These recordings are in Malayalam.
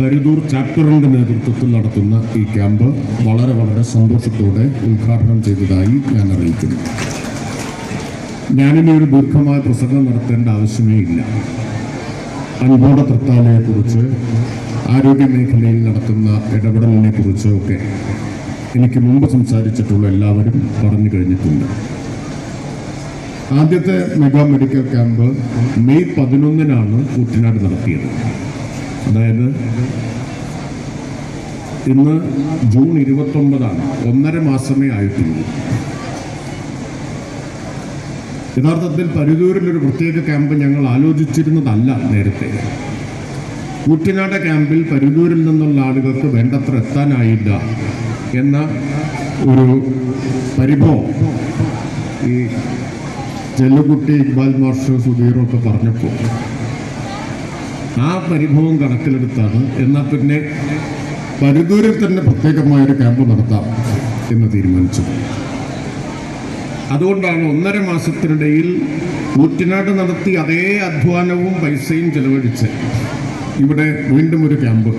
പരിദൂർ ചാപ്റ്ററിന്റെ നേതൃത്വത്തിൽ നടത്തുന്ന ഈ ക്യാമ്പ് വളരെ വളരെ സന്തോഷത്തോടെ ഉദ്ഘാടനം ചെയ്തതായി ഞാൻ അറിയിക്കുന്നു. ഞാനിനി ഒരു ദീർഘമായ പ്രസംഗം നടത്തേണ്ട ആവശ്യമേ ഇല്ല. അനുബോധ തൃത്താലയെക്കുറിച്ച് ആരോഗ്യ മേഖലയിൽ നടത്തുന്ന ഇടപെടലിനെ കുറിച്ച് ഒക്കെ എനിക്ക് മുമ്പ് സംസാരിച്ചിട്ടുള്ള എല്ലാവരും പറഞ്ഞു കഴിഞ്ഞിട്ടുണ്ട്. ആദ്യത്തെ മെഗാ മെഡിക്കൽ ക്യാമ്പ് മെയ് പതിനൊന്നിനാണ് കുട്ടനാട് നടത്തിയത്. അതായത് ഇന്ന് ജൂൺ ഇരുപത്തൊമ്പതാണ്. ഒന്നര മാസമേ ആയിട്ടുള്ളൂ. യഥാർത്ഥത്തിൽ പരിദൂരിലൊരു പ്രത്യേക ക്യാമ്പ് ഞങ്ങൾ ആലോചിച്ചിരുന്നതല്ല നേരത്തെ. കൂറ്റനാട് ക്യാമ്പിൽ പരുതൂരിൽ നിന്നുള്ള ആളുകൾക്ക് വേണ്ടത്ര എത്താനായില്ല എന്ന ഒരു പരിഭവം ഈ ചെല്ലുകുട്ടി ഇക്ബാൽ മാഷ് സുധീറും ഒക്കെ പറഞ്ഞപ്പോൾ. ആ പരിഭവം കണക്കിലെടുത്താണ്. എന്നാൽ പിന്നെ പരുതൂരിൽ തന്നെ പ്രത്യേകമായൊരു ക്യാമ്പ് നടത്താം എന്ന് തീരുമാനിച്ചു. അതുകൊണ്ടാണ് ഒന്നര മാസത്തിനിടയിൽ കൂറ്റനാട് നടത്തി അതേ അധ്വാനവും പൈസയും ചെലവഴിച്ച് ഇവിടെ വീണ്ടും ഒരു ക്യാമ്പ്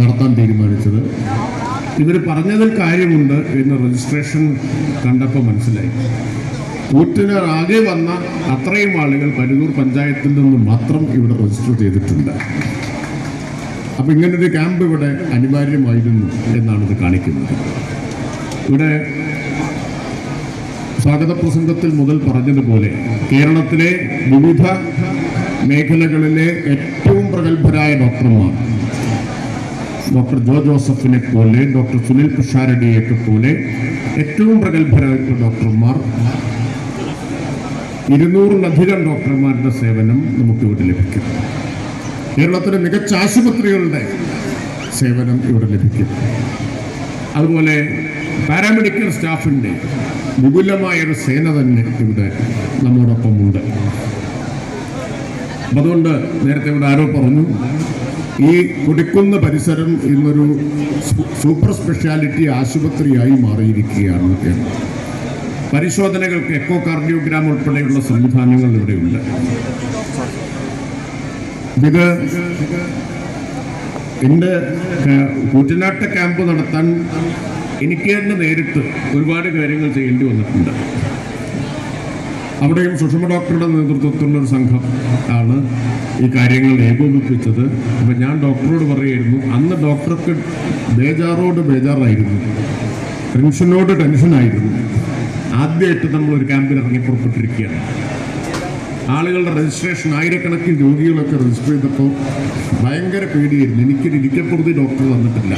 നടത്താൻ തീരുമാനിച്ചത്. ഇവർ പറഞ്ഞതിൽ കാര്യമുണ്ട് എന്ന് രജിസ്ട്രേഷൻ കണ്ടപ്പോൾ മനസ്സിലായി. കൂറ്റിനാർ ആകെ വന്ന അത്രയും ആളുകൾ പരിതൂർ പഞ്ചായത്തിൽ നിന്ന് മാത്രം ഇവിടെ രജിസ്റ്റർ ചെയ്തിട്ടുണ്ട്. അപ്പം ഇങ്ങനൊരു ക്യാമ്പ് ഇവിടെ അനിവാര്യമായിരുന്നു എന്നാണ് ഇത് കാണിക്കുന്നത്. ഇവിടെ സ്വാഗത പ്രസംഗത്തിൽ മുതൽ പറഞ്ഞതുപോലെ കേരളത്തിലെ വിവിധ മേഖലകളിലെ ഏറ്റവും പ്രഗത്ഭരായ ഡോക്ടർമാർ ഡോക്ടർ ജോ ജോസഫിനെ പോലെ ഡോക്ടർ സുനിൽ പിഷാരടിയൊക്കെ പോലെ ഏറ്റവും പ്രഗത്ഭരായിട്ടുള്ള ഡോക്ടർമാർ ഇരുന്നൂറിലധികം ഡോക്ടർമാരുടെ സേവനം നമുക്ക് ഇവിടെ ലഭിക്കും. കേരളത്തിലെ മികച്ച ആശുപത്രികളുടെ സേവനം ഇവിടെ ലഭിക്കും. അതുപോലെ പാരാമെഡിക്കൽ സ്റ്റാഫിന്റെ വിപുലമായൊരു സേന തന്നെ ഇവിടെ നമ്മോടൊപ്പമുണ്ട്. അതുകൊണ്ട് നേരത്തെ ഇവിടെ ആരോ പറഞ്ഞു ഈ കുടിക്കുന്ന പരിസരം ഇന്നൊരു സൂപ്പർ സ്പെഷ്യാലിറ്റി ആശുപത്രിയായി മാറിയിരിക്കുകയാണ് എന്ന്. പരിശോധനകൾക്ക് എക്കോ കാർഡിയോഗ്രാം ഉൾപ്പെടെയുള്ള സംവിധാനങ്ങൾ ഇവിടെയുണ്ട്. ഇത് എന്റെ ക- കൂറ്റനാട്ട് ക്യാമ്പ് നടത്താൻ എനിക്ക് തന്നെ നേരിട്ട് ഒരുപാട് കാര്യങ്ങൾ ചെയ്യേണ്ടി വന്നിട്ടുണ്ട്. അവിടെയും സുഷമ ഡോക്ടറുടെ നേതൃത്വത്തിലുള്ള ഒരു സംഘം ആണ് ഈ കാര്യങ്ങൾ ഏകോപിപ്പിച്ചത്. അപ്പം ഞാൻ ഡോക്ടറോട് പറയുമായിരുന്നു അന്ന് ഡോക്ടർക്ക് ബേജാറോട് ബേജാറായിരുന്നു. ടെൻഷനോട് ടെൻഷനായിരുന്നു. ആദ്യമായിട്ട് നമ്മൾ ഒരു ക്യാമ്പിൽ ഇറങ്ങി പുറപ്പെട്ടിരിക്കുകയാണ്. ആളുകളുടെ രജിസ്ട്രേഷൻ ആയിരക്കണക്കിന് രോഗികളൊക്കെ രജിസ്റ്റർ ചെയ്തപ്പോൾ ഭയങ്കര പേടിയായിരുന്നു. എനിക്കൊരു ഇരിക്കപ്പുറത്ത് ഡോക്ടർ തന്നിട്ടില്ല